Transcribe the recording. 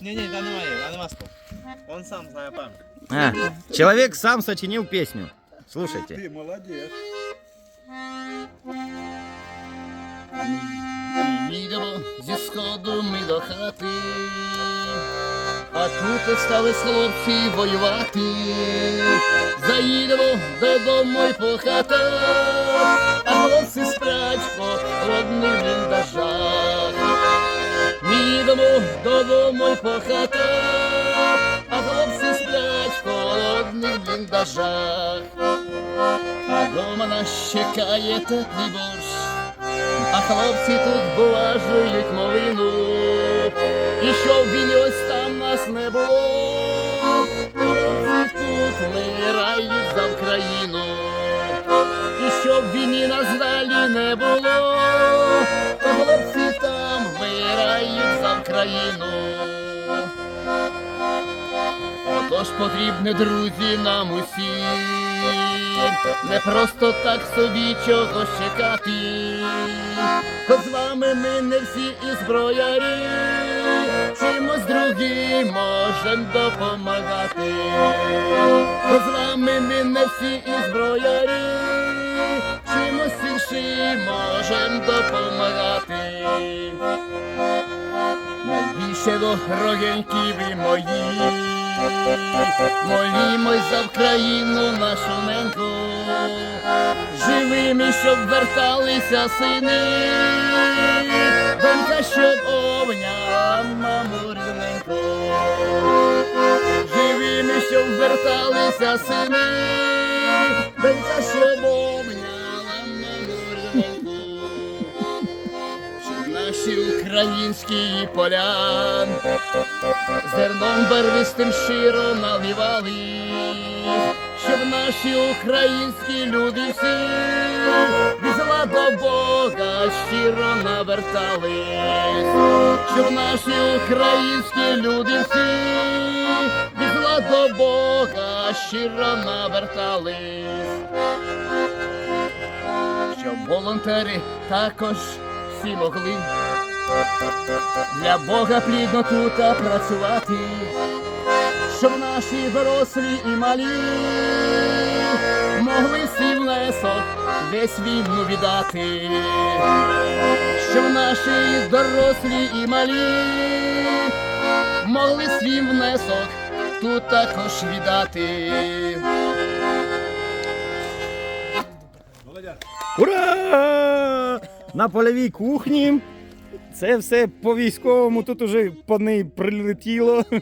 Ні, ні, та немає, та нема стол. Он сам знає пам'ять. А, человек сам сочинил песню. Слушайте. Ти молодець. Їдемо зі сходу ми до хати, а тут стали хлопці воювати. Заїдемо додому й по хатах, а хлопці сплять по холодних бліндажах. Їдемо додому й по хатах, а хлопці сплять по холодних бліндажах. А дома нас чекає теплий борщ. А хлопці тут буважують малину, і щоб він ось там нас не було, хлопці тут вмирають за Україну, і щоб війні нас далі не було, Україну. Отож потрібне, друзі, нам усім не просто так собі чогось чекати. Хоч з вами ми не всі і зброярі, чимось другим можем допомагати. З вами ми не всі і зброярі, чимось іншим можем допомагати. Дорогенькі ви мої, молімось за Україну нашу неньку, живими, щоб верталися сини, донька, щоб обняла маму рідненьку, живими, щоб верталися сини, донька, щоб обняла наші українські поля. Зерном барвистим щиро наливали, щоб наші українські люди всі від зла до Бога щиро навертались, щоб наші українські люди всі від зла до Бога щиро навертались. Щоб волонтери також всі могли для Бога плідно тут працювати, щоб наші дорослі і малі могли свій внесок весь вільну віддати, щоб наші дорослі і малі могли свій внесок тут також віддати. Ура! На польовій кухні. Це все по військовому, тут уже по неї прилетіло.